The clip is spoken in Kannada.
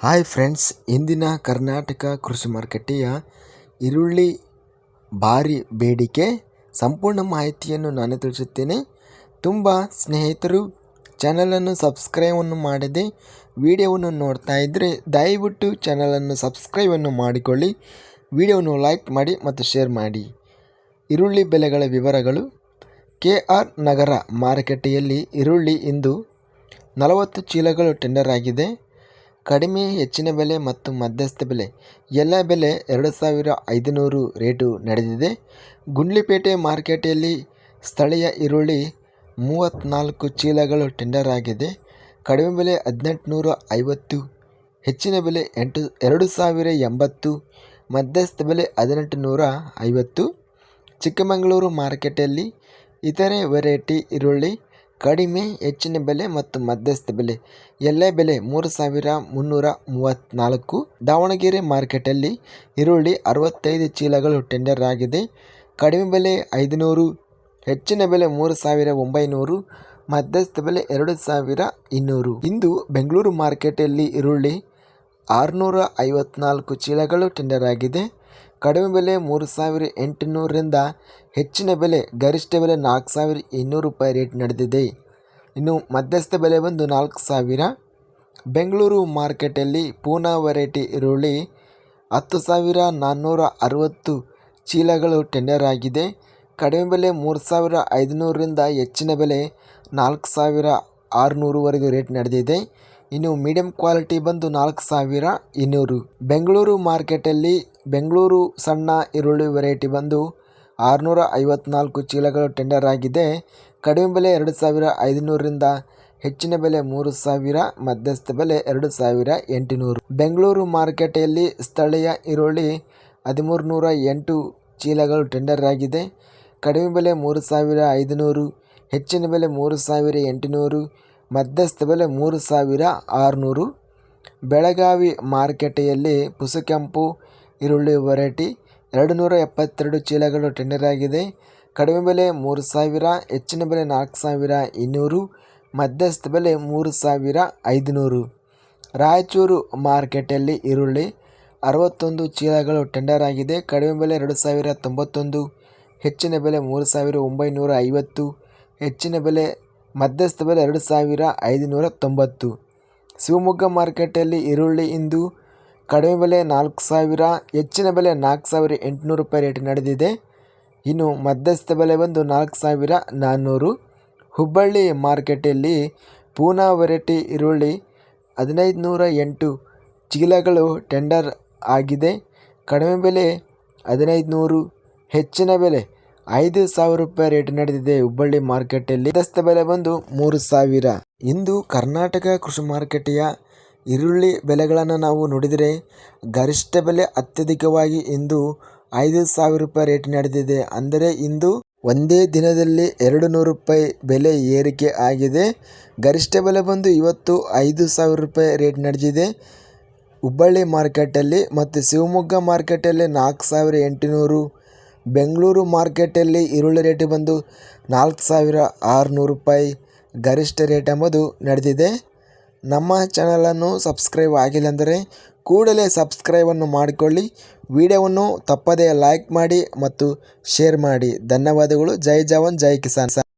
ಹಾಯ್ ಫ್ರೆಂಡ್ಸ್ ಇಂದಿನ ಕರ್ನಾಟಕ ಕೃಷಿ ಮಾರುಕಟ್ಟೆಯ ಈರುಳ್ಳಿ ಭಾರಿ ಬೇಡಿಕೆ ಸಂಪೂರ್ಣ ಮಾಹಿತಿಯನ್ನು ನಾನು ತಿಳಿಸುತ್ತೇನೆ. ತುಂಬ ಸ್ನೇಹಿತರು ಚಾನಲನ್ನು ಸಬ್ಸ್ಕ್ರೈಬನ್ನು ಮಾಡದೆ ವಿಡಿಯೋವನ್ನು ನೋಡ್ತಾ ಇದ್ದರೆ ದಯವಿಟ್ಟು ಚಾನಲನ್ನು ಸಬ್ಸ್ಕ್ರೈಬನ್ನು ಮಾಡಿಕೊಳ್ಳಿ. ವಿಡಿಯೋವನ್ನು ಲೈಕ್ ಮಾಡಿ ಮತ್ತು ಶೇರ್ ಮಾಡಿ. ಈರುಳ್ಳಿ ಬೆಲೆಗಳ ವಿವರಗಳು. ಕೆ ಆರ್ ನಗರ ಮಾರುಕಟ್ಟೆಯಲ್ಲಿ ಈರುಳ್ಳಿ ಇಂದು ನಲವತ್ತು ಚೀಲಗಳು ಟೆಂಡರ್ ಆಗಿದೆ. ಕಡಿಮೆ, ಹೆಚ್ಚಿನ ಬೆಲೆ ಮತ್ತು ಮಧ್ಯಸ್ಥ ಬೆಲೆ. ಎಲ್ಲ ಬೆಲೆ ಎರಡು ಸಾವಿರ ಐದುನೂರು ರೇಟು ನಡೆದಿದೆ. ಗುಂಡ್ಲಿಪೇಟೆ ಮಾರ್ಕೆಟೆಯಲ್ಲಿ ಸ್ಥಳೀಯ ಈರುಳ್ಳಿ ಮೂವತ್ತ್ನಾಲ್ಕು ಚೀಲಗಳು ಟೆಂಡರ್ ಆಗಿದೆ. ಕಡಿಮೆ ಬೆಲೆ ಹದಿನೆಂಟುನೂರ ಐವತ್ತು ಹೆಚ್ಚಿನ ಬೆಲೆ ಎಂಟು, ಎರಡು ಸಾವಿರ ಎಂಬತ್ತು, ಮಧ್ಯಸ್ಥ ಬೆಲೆ ಹದಿನೆಂಟು ನೂರ ಐವತ್ತು ಚಿಕ್ಕಮಗಳೂರು ಮಾರುಕಟ್ಟೆಯಲ್ಲಿ ಇತರೆ ವೆರೈಟಿ ಈರುಳ್ಳಿ ಕಡಿಮೆ, ಹೆಚ್ಚಿನ ಬೆಲೆ ಮತ್ತು ಮಧ್ಯಸ್ಥ ಬೆಲೆ. ಎಲ್ಲ ಬೆಲೆ ಮೂರು ಸಾವಿರ ಮುನ್ನೂರ ಮೂವತ್ತ್ನಾಲ್ಕು ದಾವಣಗೆರೆ ಮಾರ್ಕೆಟಲ್ಲಿ ಈರುಳ್ಳಿ ಅರವತ್ತೈದು ಚೀಲಗಳು ಟೆಂಡರ್ ಆಗಿದೆ. ಕಡಿಮೆ ಬೆಲೆ ಐದುನೂರು, ಹೆಚ್ಚಿನ ಬೆಲೆ ಮೂರು ಸಾವಿರ ಒಂಬೈನೂರು, ಮಧ್ಯಸ್ಥ ಬೆಲೆ ಎರಡು ಸಾವಿರ ಇನ್ನೂರು. ಇಂದು ಬೆಂಗಳೂರು ಮಾರ್ಕೆಟಲ್ಲಿ ಈರುಳ್ಳಿ ಆರುನೂರ ಐವತ್ತ್ನಾಲ್ಕು ಚೀಲಗಳು ಟೆಂಡರ್ ಆಗಿದೆ. ಕಡಿಮೆ ಬೆಲೆ ಮೂರು ಸಾವಿರ ಎಂಟುನೂರರಿಂದ ಹೆಚ್ಚಿನ ಬೆಲೆ, ಗರಿಷ್ಠ ಬೆಲೆ ನಾಲ್ಕು ಸಾವಿರ ಇನ್ನೂರು ರೂಪಾಯಿ ರೇಟ್ ನಡೆದಿದೆ. ಇನ್ನು ಮಧ್ಯಸ್ಥ ಬೆಲೆ ಬಂದು ನಾಲ್ಕು ಸಾವಿರ. ಬೆಂಗಳೂರು ಮಾರ್ಕೆಟಲ್ಲಿ ಪೂನಾ ವೆರೈಟಿ ಈರುಳ್ಳಿ ಹತ್ತು ಸಾವಿರ ನಾನ್ನೂರ ಅರವತ್ತು ಚೀಲಗಳು ಟೆಂಡರ್ ಆಗಿದೆ. ಕಡಿಮೆ ಬೆಲೆ ಮೂರು ಸಾವಿರ ಐದುನೂರರಿಂದ ಹೆಚ್ಚಿನ ಬೆಲೆ ನಾಲ್ಕು ಸಾವಿರ ಆರುನೂರುವರೆಗೂ ರೇಟ್ ನಡೆದಿದೆ. ಇನ್ನು ಮೀಡಿಯಂ ಕ್ವಾಲಿಟಿ ಬಂದು ನಾಲ್ಕು ಸಾವಿರ ಇನ್ನೂರು. ಬೆಂಗಳೂರು ಮಾರ್ಕೆಟಲ್ಲಿ ಬೆಂಗಳೂರು ಸಣ್ಣ ಈರುಳ್ಳಿ ವೆರೈಟಿ ಬಂದು ಆರುನೂರ ಐವತ್ನಾಲ್ಕು ಚೀಲಗಳು ಟೆಂಡರ್ ಆಗಿದೆ. ಕಡಿಮೆ ಬೆಲೆ ಎರಡು ಸಾವಿರ ಐದುನೂರರಿಂದ ಹೆಚ್ಚಿನ ಬೆಲೆ ಮೂರು ಸಾವಿರ, ಮಧ್ಯಸ್ಥ ಬೆಲೆ ಎರಡು ಸಾವಿರ ಎಂಟುನೂರು. ಬೆಂಗಳೂರು ಮಾರುಕಟ್ಟೆಯಲ್ಲಿ ಸ್ಥಳೀಯ ಈರುಳ್ಳಿ ಹದಿಮೂರು ನೂರ ಎಂಟು ಚೀಲಗಳು ಟೆಂಡರ್ ಆಗಿದೆ. ಕಡಿಮೆ ಬೆಲೆ ಮೂರು ಸಾವಿರ ಐದುನೂರು, ಹೆಚ್ಚಿನ ಬೆಲೆ ಮೂರು ಸಾವಿರ ಎಂಟುನೂರು ಮಧ್ಯಸ್ಥ ಬೆಲೆ ಮೂರು ಸಾವಿರ ಆರುನೂರು. ಬೆಳಗಾವಿ ಮಾರುಕಟ್ಟೆಯಲ್ಲಿ ಪುಸಕೆಂಪು, ಈರುಳ್ಳಿ ವೆರೈಟಿ ಎರಡು ನೂರ ಎಪ್ಪತ್ತೆರಡು ಚೀಲಗಳು ಟೆಂಡರ್ ಆಗಿದೆ. ಕಡಿಮೆ ಬೆಲೆ ಮೂರು ಸಾವಿರ, ಹೆಚ್ಚಿನ ಬೆಲೆ ನಾಲ್ಕು ಸಾವಿರ ಇನ್ನೂರು. ಮಧ್ಯಸ್ಥ ಬೆಲೆ ಮೂರು ಸಾವಿರ ಐದುನೂರು. ರಾಯಚೂರು ಮಾರ್ಕೆಟಲ್ಲಿ ಈರುಳ್ಳಿ ಅರವತ್ತೊಂದು ಚೀಲಗಳು ಟೆಂಡರ್ ಆಗಿದೆ. ಕಡಿಮೆ ಬೆಲೆ ಎರಡು ಸಾವಿರ ತೊಂಬತ್ತೊಂದು, ಹೆಚ್ಚಿನ ಬೆಲೆ ಮೂರು ಸಾವಿರ ಒಂಬೈನೂರ ಐವತ್ತು, ಹೆಚ್ಚಿನ ಬೆಲೆ ಮಧ್ಯಸ್ಥ ಬೆಲೆ ಎರಡು ಸಾವಿರ ಐದುನೂರ ತೊಂಬತ್ತು. ಶಿವಮೊಗ್ಗ ಮಾರ್ಕೆಟಲ್ಲಿ ಈರುಳ್ಳಿ ಇಂದು ಕಡಿಮೆ ಬೆಲೆ ನಾಲ್ಕು ಸಾವಿರ, ಹೆಚ್ಚಿನ ಬೆಲೆ ನಾಲ್ಕು ಸಾವಿರ ಎಂಟುನೂರು ರೂಪಾಯಿ ರೇಟ್ ನಡೆದಿದೆ. ಇನ್ನು ಮಧ್ಯಸ್ಥ ಬೆಲೆ ಬಂದು ನಾಲ್ಕು ಸಾವಿರ ನಾನ್ನೂರು. ಹುಬ್ಬಳ್ಳಿ ಮಾರ್ಕೆಟಲ್ಲಿ ಪೂನಾ ವೆರೈಟಿ ಈರುಳ್ಳಿ ಹದಿನೈದು ನೂರ ಎಂಟು. ಚೀಲಗಳು ಟೆಂಡರ್ ಆಗಿದೆ. ಕಡಿಮೆ ಬೆಲೆ ಹದಿನೈದು ನೂರು ಹೆಚ್ಚಿನ ಬೆಲೆ ಐದು ಸಾವಿರ ರೂಪಾಯಿ ರೇಟ್ ನಡೆದಿದೆ ಹುಬ್ಬಳ್ಳಿ ಮಾರ್ಕೆಟಲ್ಲಿ. ದಸ್ತ ಬೆಲೆ ಬಂದು ಮೂರು ಸಾವಿರ. ಇಂದು ಕರ್ನಾಟಕ ಕೃಷಿ ಮಾರುಕಟ್ಟೆಯ ಈರುಳ್ಳಿ ಬೆಲೆಗಳನ್ನು ನಾವು ನೋಡಿದರೆ ಗರಿಷ್ಠ ಬೆಲೆ ಅತ್ಯಧಿಕವಾಗಿ ಇಂದು ಐದು ಸಾವಿರ ರೂಪಾಯಿ ರೇಟ್ ನಡೆದಿದೆ. ಅಂದರೆ ಇಂದು ಒಂದೇ ದಿನದಲ್ಲಿ ಎರಡು ನೂರು ರೂಪಾಯಿ ಬೆಲೆ ಏರಿಕೆ ಆಗಿದೆ. ಗರಿಷ್ಠ ಬೆಲೆ ಬಂದು ಇವತ್ತು ಐದು ಸಾವಿರ ರೂಪಾಯಿ ರೇಟ್ ನಡೆದಿದೆ. ಹುಬ್ಬಳ್ಳಿ ಮಾರ್ಕೆಟಲ್ಲಿ ಮತ್ತು ಶಿವಮೊಗ್ಗ ಮಾರ್ಕೆಟಲ್ಲಿ ನಾಲ್ಕು ಸಾವಿರ ಎಂಟುನೂರು ಬೆಂಗಳೂರು ಮಾರ್ಕೆಟಲ್ಲಿ ಈರುಳ್ಳಿ ರೇಟ್ ಬಂದು ನಾಲ್ಕು ಸಾವಿರ ಆರುನೂರು ರೂಪಾಯಿ ಗರಿಷ್ಠ ರೇಟ್ ಎಂಬುದು ನಡೆದಿದೆ. ನಮ್ಮ ಚಾನಲನ್ನು ಸಬ್ಸ್ಕ್ರೈಬ್ ಆಗಿಲ್ಲ ಅಂದರೆ ಕೂಡಲೇ ಸಬ್ಸ್ಕ್ರೈಬನ್ನು ಮಾಡಿಕೊಳ್ಳಿ. ವಿಡಿಯೋವನ್ನು ತಪ್ಪದೇ ಲೈಕ್ ಮಾಡಿ ಮತ್ತು ಶೇರ್ ಮಾಡಿ. ಧನ್ಯವಾದಗಳು. ಜೈ ಜವಾನ್, ಜೈ ಕಿಸಾನ್.